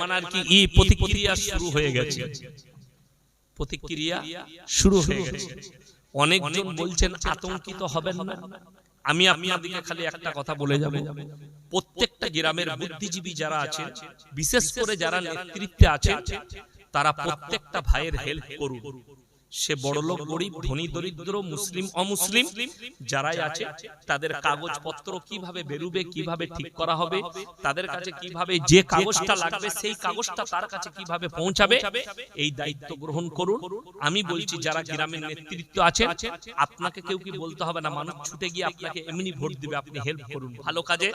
মানে ই প্রতিক্রিয়া শুরু হয়ে গেছে। প্রতিক্রিয়া শুরু হয়ে গেছে। বলছেন, আতঙ্কিত আমি আপনাদেরকে খালি একটা কথা বলে যাব। প্রত্যেকটা গ্রামের বুদ্ধিজীবী যারা আছে বিশেষ করে যারা নেতৃত্বে আছে তারা প্রত্যেকটা ভাইয়ের হেল্প করুন। সে বড়লোক গরিব ধনী দরিদ্র মুসলিম অমুসলিম যারাই আছে তাদের কাগজপত্র কীভাবে বেরুবে কীভাবে ঠিক করা হবে তাদের কাছে কীভাবে যে কাগজটা লাগবে সেই কাগজটা তার কাছে কীভাবে পৌঁছাবে এই দায়িত্ব গ্রহণ করুন। আমি বলছি যারা গ্রামের নেতৃত্ব আছেন আপনাকে কেউ কি বলতে হবে না মানুষ ছুটে গিয়ে আপনাকে এমনি ভোট দিবে আপনি হেল্প করুন ভালো কাজে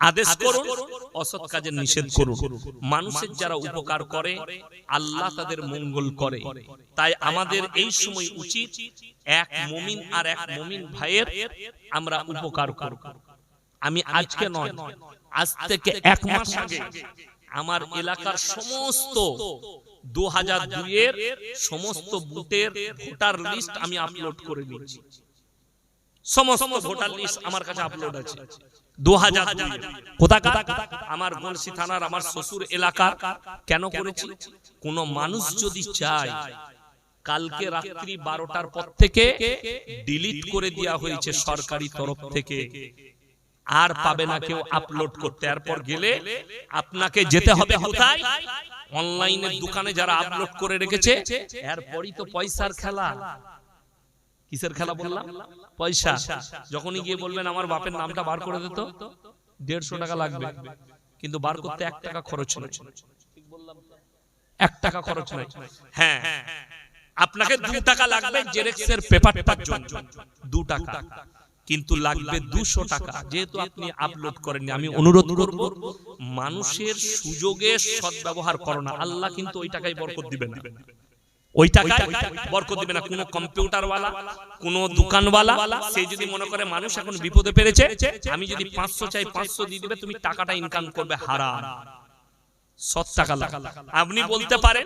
আদেশ করুন অসৎ কাজে নিষেধ করুন মানুষের যারা উপকার করে আল্লাহ তাদের মঙ্গল করে তাই আমাদের এই সময় উচিত এক মমিন আর এক মমিন ভাইয়ের আমরা উপকার করব। আমি আজকে নয় আজ থেকে এক মাস আগে আমার এলাকার সমস্ত দু হাজার দুইয়ের সমস্ত বুথের ভোটার লিস্ট আমি আপলোড করে নিয়েছি। সমস্ত ভোটার লিস্ট আমার কাছে আপলোড আছে। দু হাজার কোথাকার? আমার গলসি থানার আমার শ্বশুর এলাকার। কেন করেছি? কোন মানুষ যদি চায় কালকে রাত্রি বারোটার পর থেকে ডিলিট করে দেওয়া হয়েছে সরকারি তরফ থেকে। আর পাবে না কেউ আপলোড করতে। এরপর গেলে আপনাকে যেতে হবে কোথায়? অনলাইনের দোকানে যারা আপলোড করে রেখেছে এরপরই তো পয়সার খেলা। কিসের খেলা বললাম? পয়সা। যখনই গিয়ে বলবেন আমার বাপের নামটা বার করে দিত দেড়শো টাকা লাগবে। কিন্তু বার করতে এক টাকা খরচ নেই। এক টাকা খরচ নেই। হ্যাঁ। আপনাকে দু টাকা লাগবে জেরেক্সের পেপারটার জন্য। দু টাকা। কিন্তু লাগবে দুশো টাকা। যেহেতু আপনি আপলোড করেননি আমি অনুরোধ করব মানুষের সুযোগে সদ্ব্যবহার করো না। আল্লাহ কিন্তু ওই টাকায় বরকত দিবেন। না ওই টাকায় বরকত দিবে না কোনো কম্পিউটারওয়ালা কোনো দোকানওয়ালা সে যদি মনে করে মানুষ এখন বিপদে পেরেছে আমি যদি পাঁচশো চাই পাঁচশো দিয়ে দিবে তুমি টাকাটা ইনকাম করবে হারাম। সৎ টাকা লাগ আপনি বলতে পারেন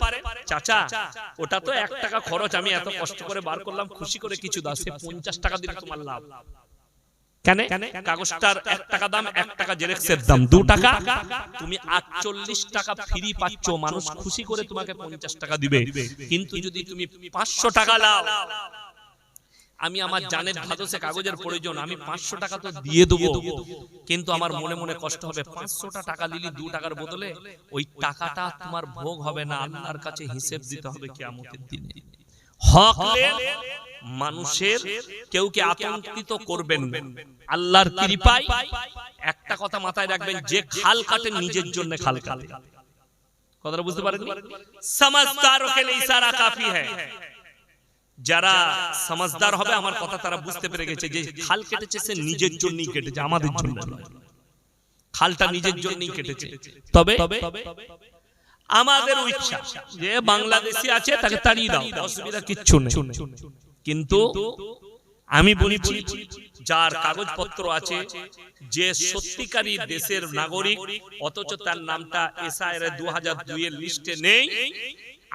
চাচা ওটা তো এক টাকা খরচ আমি এত কষ্ট করে বার করলাম খুশি করে কিছু পঞ্চাশ টাকা দিলে তোমার লাভ। কেন? কাগজটার এক টাকা দাম এক টাকা জেরেক্সের দাম দু টাকা? তুমি আটচল্লিশ টাকা ফ্রি পাচ্ছ মানুষ খুশি করে তোমাকে পঞ্চাশ টাকা দিবে। কিন্তু যদি তুমি পাঁচশো টাকা লাও আমি আমার জানের ধাদসে কাগজের প্রয়োজন আমি পাঁচশো টাকা তো দিয়ে দেবো। কিন্তু আমার মনে মনে কষ্ট হবে পাঁচশোটা টাকা দিলি দু টাকার বদলে ওই টাকাটা তোমার ভোগ হবে না আল্লাহর কাছে হিসেব দিতে হবে কেয়ামতের দিনে। হক মানুষের কেউ কে আতঙ্কিত করবেন আল্লাহর কৃপায় একটা কথা মাথায় রাখবেন যে খাল কাটে নিজের জন্য খাল কাটে। কথাটা বুঝতে পারেন সমাজ কে লিয়ে ইশারা কাফি হ্যায় যারা সমাজদার হবে আমার কথা তারা বুঝতে পেরে গেছে যে খাল কেটেছে সে নিজের জন্যই কেটেছে আমাদের জন্য খালটা নিজের জন্যই কেটেছে। তবে আমাদের ইচ্ছা যে বাংলাদেশি আছে তাকে তাড়িয়ে দাও অসুবিধা কিচ্ছু নেই। কিন্তু আমি বলছি যার কাগজপত্র আছে যে সত্যিকারী দেশের নাগরিক অথচ তার নামটা এসআইআর দু হাজার দুই এর লিস্টে নেই।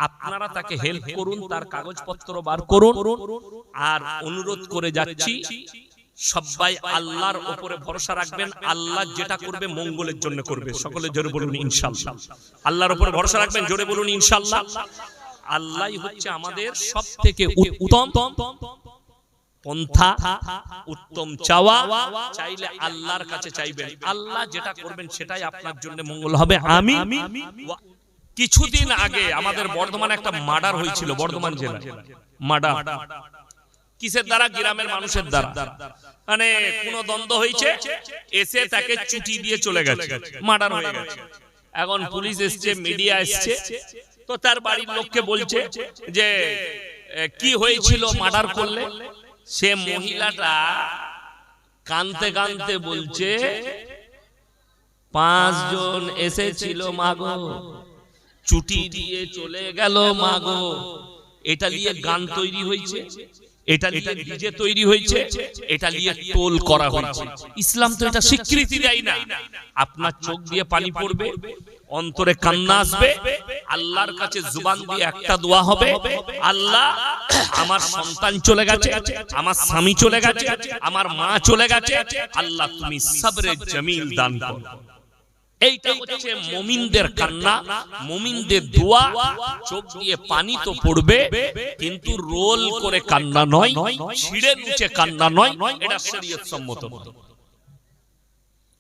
আপনারা তাকে হেল্প করুন তার কাগজপত্র বার করুন আর অনুরোধ করে যাচ্ছি সবাই আল্লাহর উপরে ভরসা রাখবেন আল্লাহ যেটা করবে মঙ্গলের জন্য করবে সকলে জোরে বলুন ইনশাল্লাহ। আল্লাহর উপরে ভরসা রাখবেন জোরে বলুন ইনশাল্লাহ। আল্লাহই হচ্ছে আমাদের সব থেকে উত্তম পন্থা উত্তম চাওয়া চাইলে আল্লাহর কাছে চাইবেন। আল্লাহ যেটা করবেন সেটাই আপনার জন্য মঙ্গল হবে। আমি কিছুদিন আগে আমাদের বর্ধমানে একটা মার্ডার হয়েছিল বর্ধমান জেলা মার্ডার। কিসের দ্বারা? গ্রামের মানুষের দ্বারা। মানে কোন দ্বন্দ্ব হয়েছে? এসে তাকে চুটি দিয়ে চলে গেছে। মার্ডার হয়ে গেছে। এখন পুলিশ এসছে মিডিয়া এসছে। তো তার বাড়ির লোককে বলছে যে কি হয়েছিল মার্ডার করলে? সে মহিলাটা কানতে কানতে বলছে পাঁচজন এসেছিল মাগো চুটি দিয়ে চলে গেল মাগো এটা নিয়ে গান তৈরি হয়েছে। এটা নিয়ে ডিজে তৈরি হয়েছে। এটা নিয়ে টোল করা হয়েছে। ইসলাম তো এটা স্বীকৃতি দেয় না। আপনার চোখ দিয়ে পানি পড়বে অন্তরে কান্না আসবে আল্লাহর কাছে জুবান দিয়ে একটা দোয়া হবে আল্লাহ আমার সন্তান চলে গেছে আমার স্বামী চলে গেছে আমার মা চলে গেছে আল্লাহ তুমি সবরে জমিল দান করো। এইটা হচ্ছে মমিনদের কান্না, মমিনদের দোয়া, চোখ দিয়ে পানি তো পড়বে, কিন্তু রোল করে কান্না নয়, ছিঁড়ে নিচে কান্না নয়, এটা শরীয়ত সম্মত।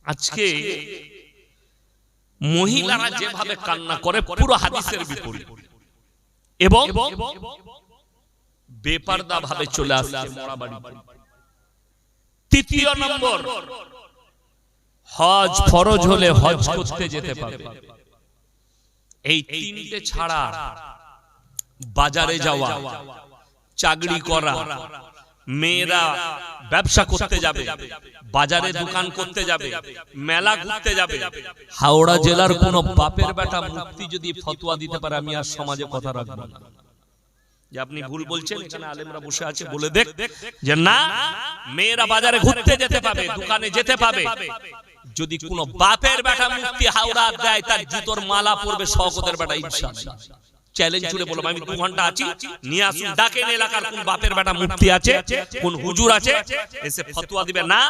আজকে মহিলারা যেভাবে কান্না করে, পুরো হাদিসের বিপরীত এবং বেপারদা ভাবে চলে আসছে। তৃতীয় নম্বর হজ ফরজ হলে হজ করতে যেতে পারবে। এই তিনটে ছাড়া বাজারে যাওয়া চাকরি করা মেয়েরা ব্যবসা করতে যাবে বাজারে দোকান করতে যাবে মেলা ঘুরতে যাবে। হাওড়া জেলার কোন বাপের বেটা মুক্তি যদি ফতোয়া দিতে পারে আমি আর সমাজে কথা রাখব না। যে আপনি ভুল বলছেন এখানে আলেমরা বসে আছে বলে দেখ। যে না মেয়েরা বাজারে ঘুরতে যেতে পাবে দোকানে যেতে পাবে যদি কোন বাপের বেটা মুক্তি হাওড়া দেয়, তার জুতোর মালা পরবে শওকতের বেটা ইনশাআল্লাহ চ্যালেঞ্জ বলব আমি দু ঘণ্টা আছি, নিয়ে আসুন। ডাকেন এলাকার কোন বাপের বেটা আছে, কোন হুজুর আছে? এসে দিবে। না,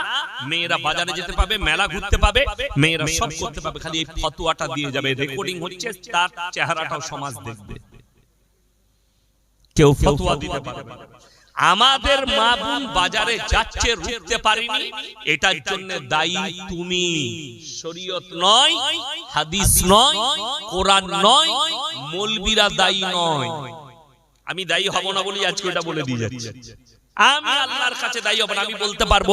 মেয়েরা বাজারে যেতে পাবে, মেলা ঘুরতে পাবে, মেয়েরা সব করতে পাবে। খালি এই ফতোয়াটা দিয়ে যাবে। রেকর্ডিং হচ্ছে, তার চেহারাটাও সমাজ দেখবে। কেউ ফতোয়া দিতে পারবে। আমাদের মা বোন বাজারে যাচ্ছে রুখতে পারিনি। এটার জন্য দায়ী তুমি। শরীয়ত নয় হাদিস নয় কোরআন নয় মৌলবীরা দায়ী নয়। আমি দায়ী হব না বলি আজকে এটা বলে দিয়ে যাচ্ছি। আমি আল্লাহর কাছে দায়ী হব না আমি বলতে পারব।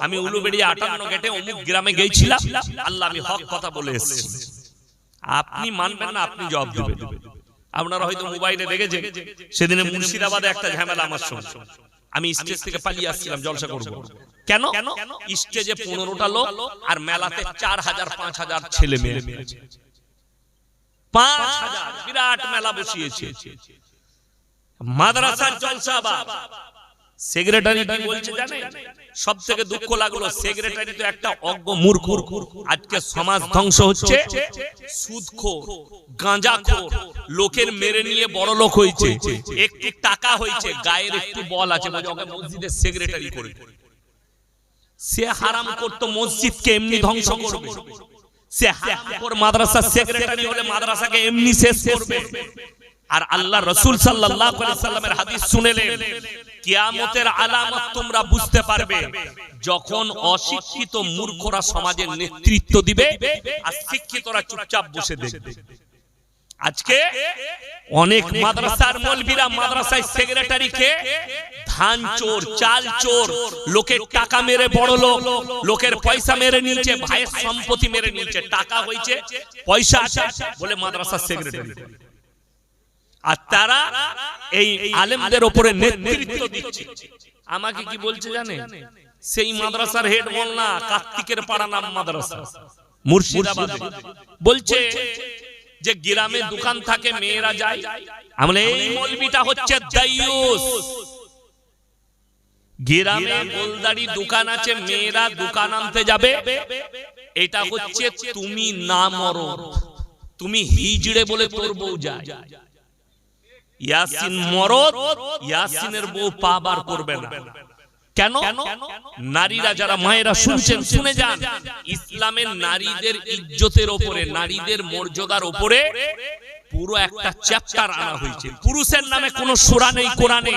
আমি উলুবেড়িয়া আটান্ন গেটে অমুক গ্রামে গেছিলাম। আল্লাহ আমি হক কথা বলে এসেছি। আপনি মানবেন না আপনি জবাব দেবেন। আপনারা হয়তো মোবাইলে দেখেছেন সেদিনে মুর্শিদাবাদে একটা ঝামেলা আমার সঙ্গে। আমি স্টেজ থেকে পালিয়ে আসছিলাম জলসা করব। কেন? স্টেজে পনেরোটা লোক আর মেলাতে চার হাজার পাঁচ হাজার ছেলে মেয়ে। পাঁচ হাজার বিরাট মেলা বসিয়েছে। মাদ্রাসার জলসা বা সেক্রেটারি কি বলছে জানে সব থেকে দুঃখ লাগল সেক্রেটারি তো একটা অজ্ঞ মূর্খ। আজকে সমাজ ধ্বংস হচ্ছে। সুদখোর গাঁজাখোর লোকের মেরে নিয়ে বড় লোক হয়েছে। একটু টাকা হয়েছে গায়ের একটু বল আছে মসজিদের সেক্রেটারি করে সে হারাম করতো মসজিদকে এমনি ধ্বংস করবে। সে হারাম করে মাদ্রাসার সেক্রেটারি হলে মাদ্রাসাকে এমনি শেষ করবে। আর আল্লাহ রসুল সাল্লাল্লাহু আলাইহি সাল্লামের হাদিস শুনেলেন। কিয়ামতের আলামত তোমরা বুঝতে পারবে যখন অশিক্ষিত মূর্খরা সমাজের নেতৃত্ব দিবে আর শিক্ষিতরা চুপচাপ বসে দেখবে। আজকে অনেক মাদ্রাসার মৌলবীরা মাদ্রাসায় সেক্রেটারিকে ধান চোর, চাল চোর, লোকের টাকা মেরে বড় লোক, লোকের পয়সা মেরে নিয়েছে, ভাইয়ের সম্পত্তি মেরে নিয়েছে, টাকা হয়েছে, পয়সা আছে বলে মাদ্রাসার সেক্রেটারি আর তারা এই আলেমদের উপরে নেতৃত্ব দিচ্ছে। আমাকে কি বলছে জানে সেই মাদ্রাসার হেড মোল্লা কার্তিকের পাড়া নাম মাদ্রাসা। মুর্শিদাবাদ। বলছে যে গ্রামে দোকান থাকে মেয়েরা যায়। আমরা এই মলবিটা হচ্ছে দাইয়ুস গ্রামে গোলদারি দোকান আছে মেয়েরা দোকান আনতে যাবে। এটা হচ্ছে তুমি না মরো তুমি হিজড়ে বলে তোর বউ যায়। ইয়াসিন মরদ ইয়াসিনের বউ পা বার করবে না। কেন? নারীরা যারা মায়েরা শুনছেন শুনে যান। ইসলামের নারীদের ইজ্জতের ওপরে নারীদের মর্যাদার ওপরে পুরো একটা চ্যাপ্টার আনা হয়েছে। পুরুষের নামে কোন সূরা নেই কোরআনে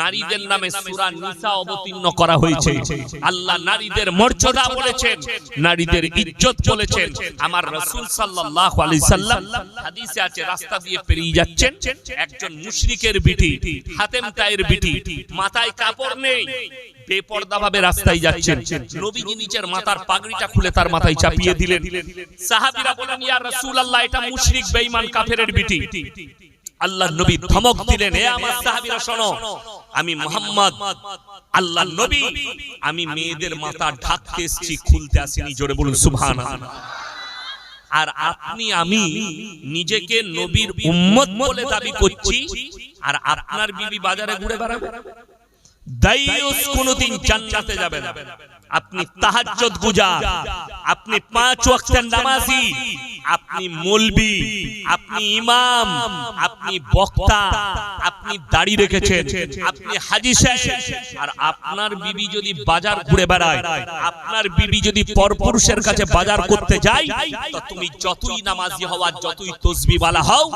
নারীদের নামে সূরা নিসা অবতীর্ণ করা হয়েছে। আল্লাহ নারীদের মর্যাদা বলেছেন নারীদের ইজ্জত বলেছেন। আমার রাসূল সাল্লাল্লাহু আলাইহি সাল্লাম হাদিসে আছে রাস্তা দিয়ে পেরিয়ে যাচ্ছেন। একজন মুশরিকের বিটি হাতেম তায়ের বিটি। মাথায় কাপড় নেই। বেপর্দা ভাবে রাস্তায় যাচ্ছেন। নবীজি নিচের মাথার পাগড়িটা খুলে তার মাথায় চাপিয়ে দিলেন। সাহাবীরা বলেন ইয়া রাসূলুল্লাহ, এটা মুশরিক, বেঈমান, কাফেরের বিটি। আল্লাহ নবী ধমক দিলেন হে আমার সাহাবীরা, শোনো, আমি মোহাম্মদ, আল্লাহ নবী, আমি মেয়েদের মাথা ঢাকতে এসেছি, খুলতে আসিনি, জোরে বলুন, সুবহানাল্লাহ। আর আপনি, আমি নিজেকে নবীর উম্মত বলে দাবি করছি, আর আপনার বিবি বাজারে ঘুরে বেড়াবে। দাইয়ুস কোনদিন জান্নাতে যাবে না। আপনি তাহাজ্জুদ গুজার, আপনি পাঁচ ওয়াক্তের নামাজি, আপনি মলবি, আপনি ইমাম, আপনি বক্তা, আপনি দাড়ি রেখেছেন, আপনি হাজি আর আপনার বিবি যদি বাজার ঘুরে বেড়ায়, আপনার বিবি যদি পরপুরুষের কাছে বাজার করতে যায়, তো তুমি যতই নামাজি হও আর যতই তসবি বালা হও,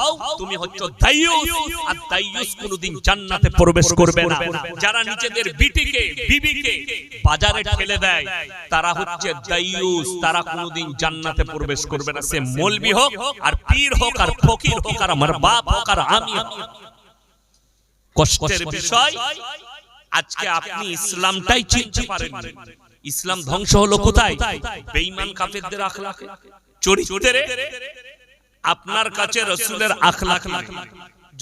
তুমি হচ্ছে দাইয়ুস আর দাইয়ুস কোনোদিন জান্নাতে প্রবেশ করবে না। যারা নিজেদের বিটিকে, বিবিকে বাজারে ঠেলে দেয়। তারা হচ্ছে দাইয়ুস তারা কোনোদিন জান্নাতে প্রবেশ করবে না। সে মৌলবি হোক আর পীর হোক আর ফকির হোক আর আমার বাপ হোক আর আমি কষ্টের বিষয়, আজকে আপনি ইসলামটাই চিনতে পারেন ইসলাম ধ্বংস হলো কোথায়? বেঈমান কাফেরদের আখলাকে, চরিত্রে। আপনার কাছে রসুলের আখলাক নাই।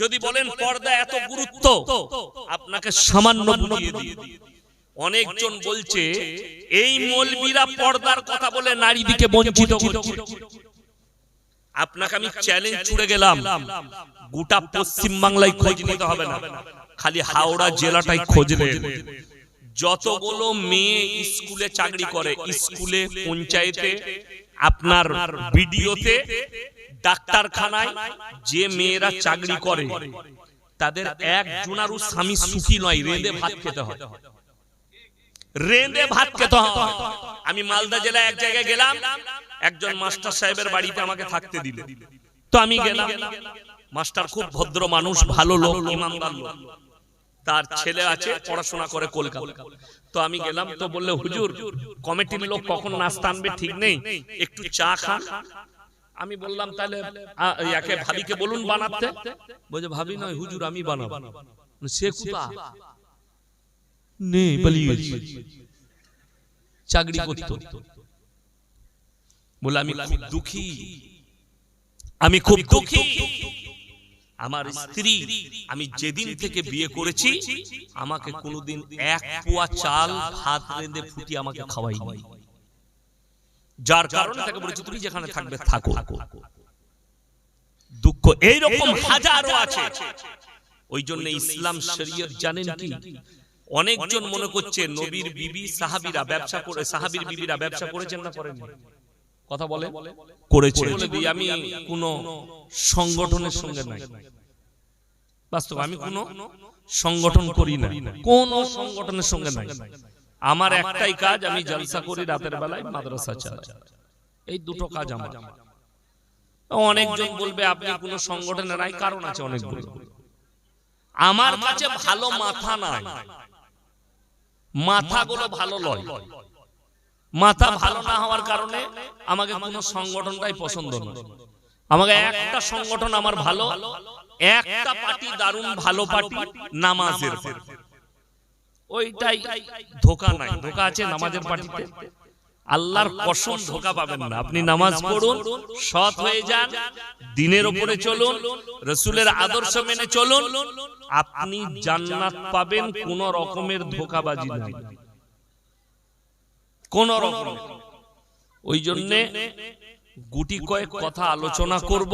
যদি বলেন পর্দা এত গুরুত্ব, আপনাকে সামান্য বুঝিয়ে দিই। অনেকজন বলছে এই মৌলবীরা পর্দার কথা বলে নারীদিকে বঞ্চিত করছে। আপনাকে আমি চ্যালেঞ্জ ছুড়ে গেলাম। গোটা পশ্চিম বাংলায় খোঁজ নিতে হবে না। খালি হাওড়া জেলাটাই খোঁজ নেন যতগুলো মেয়ে স্কুলে চাকরি করে স্কুলে পঞ্চায়েতে আপনার বিডিওতে ডাক্তারখানায় যে মেয়েরা চাকরি করে তাদের এক স্বামী সুখী নয় রেঁধে ভাত খেতে হয়। রেঁধে ভাত খেতে হয়। আমি মালদা জেলায় এক জায়গায় গেলাম। একজন মাস্টার সাহেবের বাড়িতে আমাকে থাকতে দিল। তো আমি গেলাম। মাস্টার খুব ভদ্র মানুষ ভালো লোক ইমানদার লোক। তার ছেলে আছে পড়াশোনা করে কলকাতা। তো আমি গেলাম তো বললে হুজুর কমিটির লোক কখন নাস্তা আনবে ঠিক নেই। একটু চা খা আমি বললাম তাহলে ইয়াকে ভাবিকে বলুন বানাতে? বলছে ভাবি নয় হুজুর আমি বানাবো। সে কোথা নেই চাকরি করতো। বলে আমি খুব দুঃখী। আমি খুব দুঃখী। আমার স্ত্রী আমি যেদিন থেকে বিয়ে করেছি আমাকে কোনোদিন এক পোয়া চাল ভাত রেঁধে ফুটি আমাকে খাওয়াইনি যার কারণে তাকে বলেছি তুমি যেখানে থাকবে থাকো। দুঃখ। এইরকম হাজারো আছে। ওই জন্য ইসলাম শরীয়ত জানেন কি? অনেকজন মনে করছে নবীর বিবি সাহাবিরা ব্যবসা করে সাহাবীর বিবিরা ব্যবসা করেছেন না করেন কথা বলে? করেছে। আমি কোন সংগঠনের সঙ্গে নাই। বাস্তব আমি কোন সংগঠন করি না। কোন সংগঠনের সঙ্গে নাই। আমার একটাই কাজ আমি জলসা করি রাতের বেলায় মাদ্রাসা চালাই। এই দুটো কাজ আমার। অনেকজন বলবে আপনি কোন সংগঠনে নাই কারণ আছে অনেকগুলো। আমার কাছে ভালো মাথা নাই। মাথাগুলো ভালো লয়। মাথা ভালো না হওয়ার কারণে আমাকে কোনো সংগঠনটাই পছন্দ না। আমাকে একটা সংগঠন আমার ভালো, একটা পার্টি দারুণ ভালো পার্টি, নামাজের ওইটাই ধোকা নাই, ধোকা আছে নামাজের পার্টিতে। আল্লাহর কসম ধোকা পাবেন না। আপনি নামাজ পড়ুন সৎ হয়ে যান দিনের উপরে চলুন রসুলের আদর্শ মেনে চলুন আপনি জান্নাত পাবেন কোন রকমের ধোকাবাজি নাই। কোন রকম। ওই জন্যে গুটি কয়েক কথা আলোচনা করব।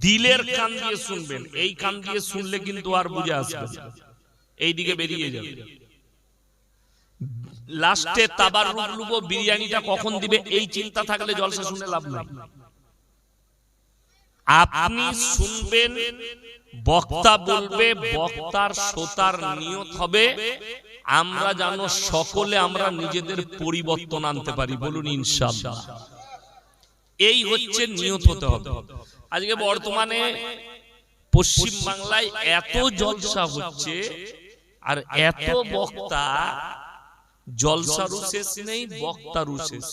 দিলের কান দিয়ে শুনবেন। এই কান দিয়ে শুনলে কিন্তু আর বুঝে আসবে না। এই দিকে বেরিয়ে যাবে। লাস্টে তাবার রূপ লুবো বিরিয়ানিটা কখন দিবে? এই চিন্তা থাকলে জলসা শুনে লাভ নাই। আপনি শুনবেন বক্তা বলবে বক্তার শ্রোতার নিয়ত হবে আমরা জানো সকলে আমরা নিজেদের পরিবর্তন আনতে পারি বলুন ইনশাআল্লাহ। এই হচ্ছে নিয়ত হতে হবে। আজকে বর্তমানে পশ্চিম বাংলায় এত জলসা হচ্ছে আর এত বক্তা শেষ নেই শেষ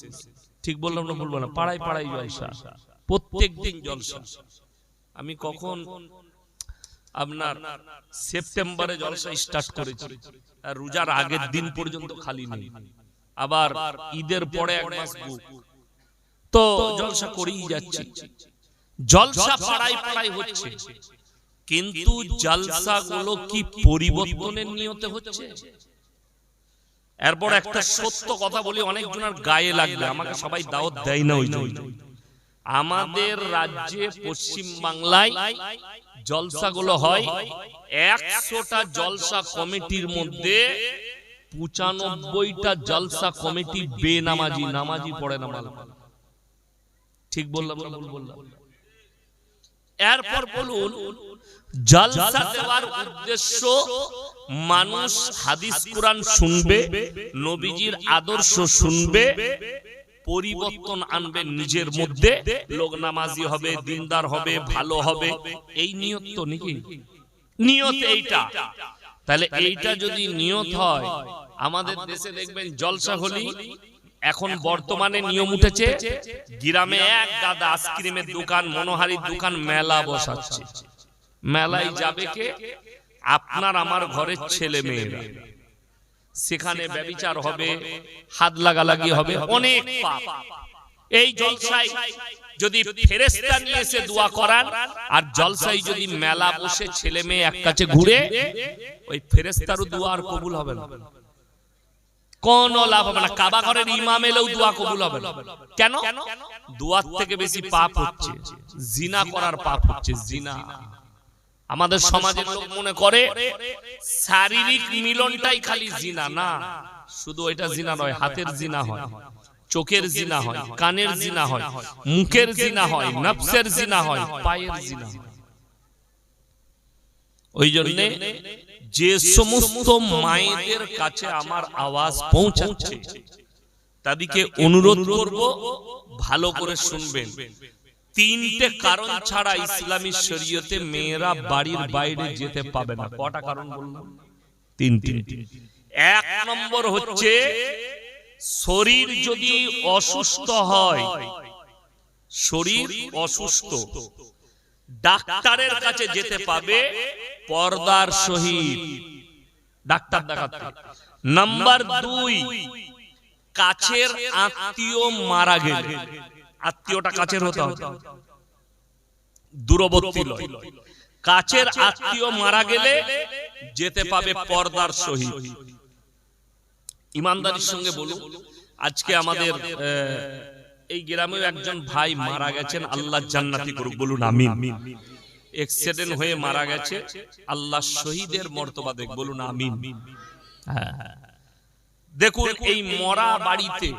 ঠিক বললাম না বলব না? পাড়ায় পাড়ায় জলসা। প্রত্যেক দিন জলসা। আমি কখন আপনার সেপ্টেম্বরে জলসা স্টার্ট করেছি। আর রোজার আগের দিন পর্যন্ত খালি নেই। আবার ঈদের পরে এক মাস বুক তো জলসা করেই যাচ্ছি। জলসা পাড়ায় পাড়ায় হচ্ছে। কিন্তু জলসা গুলো কি পরিবর্তনের নিয়তে হচ্ছে? এরপর একটা সত্য কথা বলি, অনেকজনের গায়ে লাগবে, আমাকে সবাই দাওয়াত দেয় না ওই জন্য আমাদের রাজ্যে পশ্চিম বাংলায় জলসাগুলো হয়, একশোটা জলসা কমিটির মধ্যে পঁচানব্বইটা জলসা কমিটি বেনামাজি, নামাজি পড়ে না ঠিক বললাম বললাম? এরপর বলুন জলসা দেওয়ার উদ্দেশ্য মানুষ হাদিস কোরআন শুনবে, নবীজির আদর্শ শুনবে, পরিবর্তন আনবে নিজের মধ্যে লোক নামাজি হবে, দিনদার হবে, ভালো হবে, এই নিয়ত তো নাকি? নিয়ত এইটা। তাহলে এইটা যদি নিয়ত হয়, আমাদের দেশে দেখবেন জলসা হলি, এখন বর্তমানে নিয়ম উঠেছে, গ্রামে এক গাদা আইসক্রিমের দোকান, মনোহারির দোকান, মেলা বসাচ্ছে। মেলায় যাবে কে? আপনার আমার ঘরের ছেলে মেয়েরা। সেখানে ব্যবিচার হবে হাত লাগালাগি হবে অনেক পাপ। এই জলসায় যদি ফেরেস্তা নিয়ে এসে দোয়া করান আর জলসাই যদি মেলা বসে ছেলে মেয়ে এক কাছে ঘুরে ওই ফেরেস্তারও দোয়া আর কবুল হবে না। কোন লাভ হবে না। কাবা ঘরের ইমাম এলেও দোয়া কবুল হবে না। কেন? দোয়ার থেকে বেশি পাপ হচ্ছে জিনা করার পাপ হচ্ছে জিনা। আমাদের সমাজের লোক মনে করে শারীরিক মিলনটাই খালি জিনা। না শুধু এটা জিনা নয় হাতের জিনা হয় চোখের জিনা হয় কানের জিনা হয় মুখের জিনা হয় নফসের জিনা হয় পায়ের জিনা হয়। ওই জন্যে যে সমস্ত মায়েদের কাছে আমার আওয়াজ পৌঁছাচ্ছে তাদেরকে অনুরোধ করব ভালো করে শুনবেন। তিনটে কারণ ছাড়া ইসলামী শরীয়তে মেয়েরা বাড়ির বাইরে যেতে পাবে না। কটা কারণ বললাম? তিনটি এক নম্বর হচ্ছে শরীর যদি অসুস্থ হয় শরীর অসুস্থ। ডাক্তারের কাছে যেতে পাবে পর্দার সহিত। ডাক্তার দেখাতে। নাম্বার দুই কাছের আত্মীয় মারা গেলে। আত্মীয়টা কাছের হতে হবে। দূরবর্তী লয় কাছের আত্মীয় মারা গেলে যেতে পাবে পর্দার সহিত। ইমানদারির সঙ্গে বলুন আজকে আমাদের এই গ্রামেও একজন ভাই মারা গেছেন আল্লাহ জান্নাতি করুক বলুন আমিন। এক্সিডেন্ট হয়ে মারা গেছে আল্লাহ শহীদের মর্তবা দেখ বলুন আমিন। হ্যাঁ। দেখুন এই মরা বাড়িতে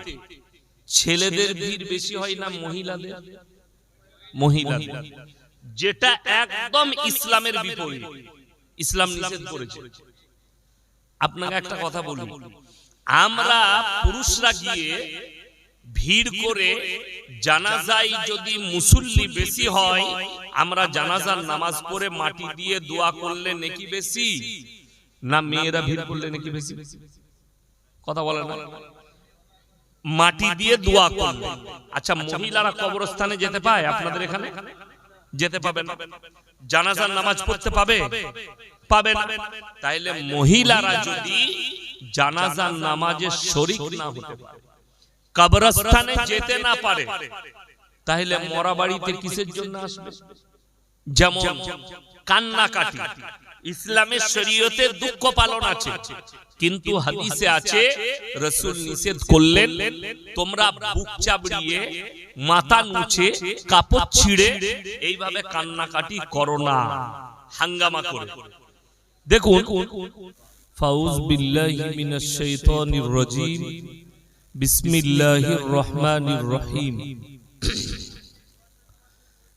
ছেলেদের ভিড় বেশি হয় না মহিলাদের? মহিলাদের। যেটা একদম ইসলামের বিপরীত। ইসলাম নিষেধ করেছে। আপনাকে একটা কথা বলি। আমরা পুরুষরা গিয়ে ভিড় করে জানাজাই যদি মুসল্লি বেশি হয় আমরা জানাজার নামাজ পড়ে মাটি দিয়ে দোয়া করলে নাকি বেশি? না মেয়েরা ভিড় করলে নাকি বেশি? কথা বলে না। মাটি দিয়ে দোয়া করলে আচ্ছা মহিলারা কবরস্থানে যেতে পায় আপনাদের এখানে? যেতে পাবে না? জানাজার নামাজ পড়তে পাবে? পাবে। না? তাইলে মহিলারা যদি জানাজার নামাজে শরিক না হতে পারে। কবরস্থানে যেতে না পারে। তাহলে মরা বাড়িতে কিসের জন্য আসবে? যেমন কান্নাকাটি। ইসলামের শরীয়তে দুঃখ পালন আছে। কিন্তু হাদিসে আছে রসুল নিষেধ করলেন তোমরা বুক চাবড়িয়ে মাথা নুচে কাপড় ছিঁড়ে এইভাবে কান্নাকাটি করো না। হাঙ্গামা করে। দেখুন ফাউজ বিল্লাহি মিনাশ শাইতানির রাজিম। বিসমিল্লাহির রহমানির রহিম।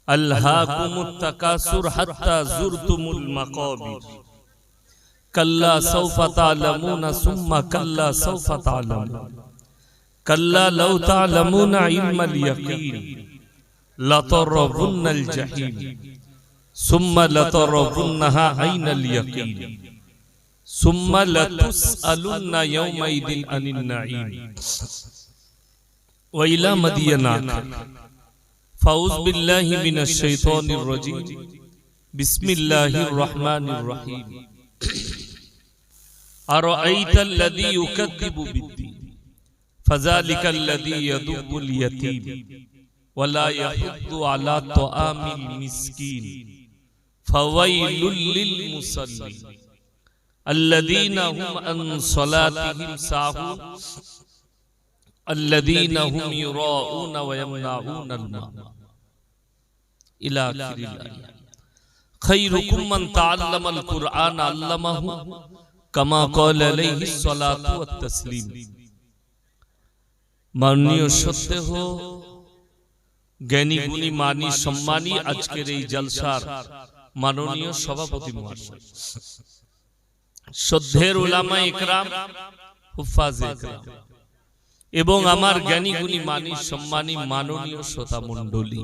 আল্লাহাকুমুত তাকাসুর হাত্তা জুরতুমুল মাকাবির كلا سوف تعلمون ثم كلا سوف تعلمون. كلا لو تعلمون علم اليقين. لترون الجحيم. ثم لترونها عين اليقين. ثم لتسألن يومئذ عن النعيم. وإلى مدينة. فأعوذ بالله من الشيطان الرجيم. بسم الله الرحمن الرحيم. أرأيت الذي يكذب بالدين؟ فذلك الذي يدب اليتيم. ولا يحض على طعام المسكين. فويل للمصلين. الذين هم عن صلاتهم ساهون. الذين هم يراءون ويمنعون الماء. إلى آخر الآية. خيركم من تعلم القرآن علمه. কামা মাননীয় জ্ঞানী গুণী মানি সম্মানী আজকের এই জলসার মাননীয় সভাপতি মহাশয়। শ্রদ্ধের এবং আমার জ্ঞানী গুণী মানি সম্মানী মাননীয় শ্রোতা মন্ডলী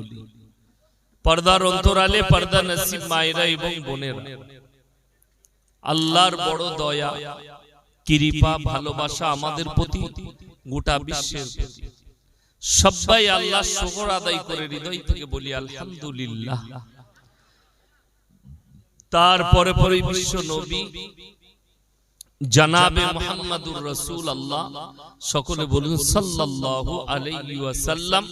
পর্দার অন্তরালে পর্দা নসিব মায়েরা এবং বোনেরা। আল্লাহর বড় দয়া, কৃপা, ভালোবাসা আমাদের প্রতি গোটা বিশ্বের প্রতি। সবাই আল্লাহ শুকর আদায় করে হৃদয় থেকে বলি, আলহামদুলিল্লাহ। তারপরে পরে বিশ্ব নবী, জানাবে মোহাম্মদুর রসুল আল্লাহ সকলে বলুন, সাল্লাল্লাহু আলাইহি ওয়াসাল্লাম।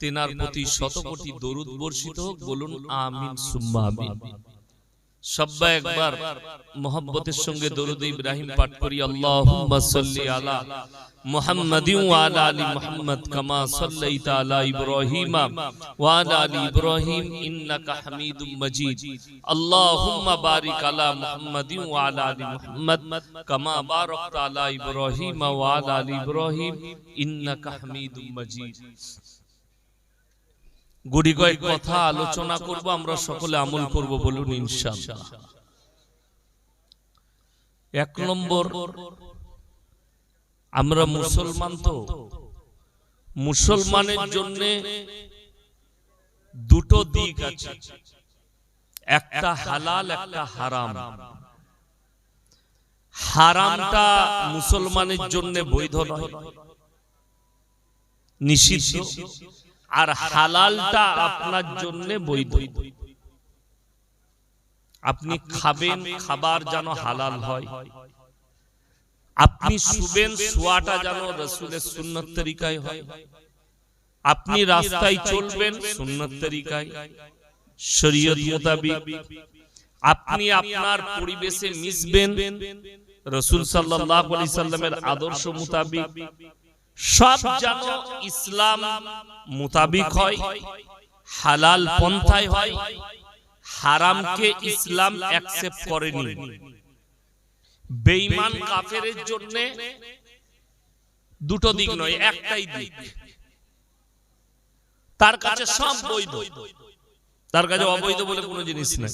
তেনার প্রতি শত কোটি দরুদ বর্ষিত হোক, বলুন, আমিন, সুম্মা আমিন। সবাই একবার মোহাম্মতের সঙ্গে দরুদ ইব্রাহিম পাঠ করি আল্লাহুম্মা সাল্লি আলা মুহাম্মাদিন ওয়া আলা আলি মুহাম্মদ কামা সাল্লাইতা আলা ইব্রাহিম ওয়া আলা আলি ইব্রাহিম ইন্নাকা হামিদুম মাজিদ আল্লাহুম্মা বারিক আলা মুহাম্মাদিন ওয়া আলা আলি মুহাম্মদ কামা বারাকতা আলা ইব্রাহিম ওয়া আলা আলি ইব্রাহিম ইন্নাকা হামিদুম মাজিদ গুড়ি কয়েক কথা আলোচনা করব আমরা সকলে আমল করব বলুন ইনশাআল্লাহ এক নম্বর আমরা মুসলমান তো। মুসলমানের জন্য দুটো দিক আছে। একটা হালাল একটা হারাম। হারামটা মুসলমানের জন্য বৈধ নয়। নিষিদ্ধ। আর হালালটা আপনার জন্য বৈধ। আপনি খাবেন খাবার যেন হালাল হয়। আপনি শুবেন শোয়াটা যেন রসুলের সুন্নত তরিকায় হয়। আপনি রাস্তায় চলবেন সুন্নত তরিকায়। শরীয়ত মোতাবিক। আপনি আপনার পরিবেশে মিশবেন। রসুল সাল্লাল্লাহু আলাইহি সাল্লামের আদর্শ মোতাবিক। সব যেন ইসলাম মোতাবিক হয় হালাল পন্থায় হয় হারামকে ইসলাম অ্যাকসেপ্ট করেনি। বেঈমান কাফেরের জন্য দুটো দিক নয় একটাই দিক। তার কাছে সব বৈধ। তার কাছে অবৈধ বলে কোনো জিনিস নাই।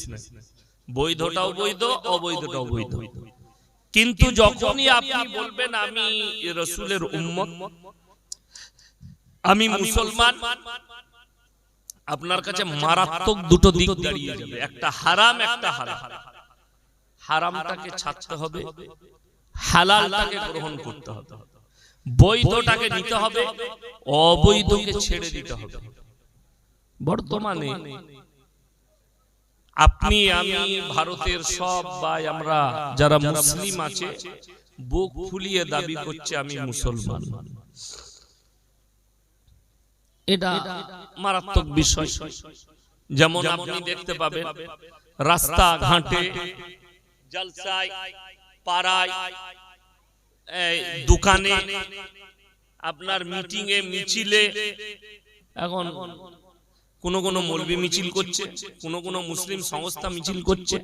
বৈধটাও বৈধ অবৈধটাও বৈধ কিন্তু যখনই আপনি বলবেন আমি রসুলের উম্মত আমি মুসলমান আপনার কাছে মারাত্মক দুটো দিক দাঁড়িয়ে যাবে। একটা হারাম একটা হারাম হারামটাকে ছাড়তে হবে হালালটাকে গ্রহণ করতে হবে। বৈধটাকে নিতে হবে অবৈধকে ছেড়ে দিতে হবে। বর্তমানে আপনি আমি ভারতের সব ভাই আমরা যারা মুসলিম আছে বুক ফুলিয়ে দাবি করছে আমি মুসলমান। এটা মারাত্মক বিষয়। যেমন আপনি দেখতে পাবেন রাস্তা ঘাটে জলসায় পাড়ায় দোকানে আপনার মিটিং এ মিছিলে এখন কোন কোন মৌলবি মিছিল করছে কোন কোন মুসলিম সংস্থা মিছিল করছে।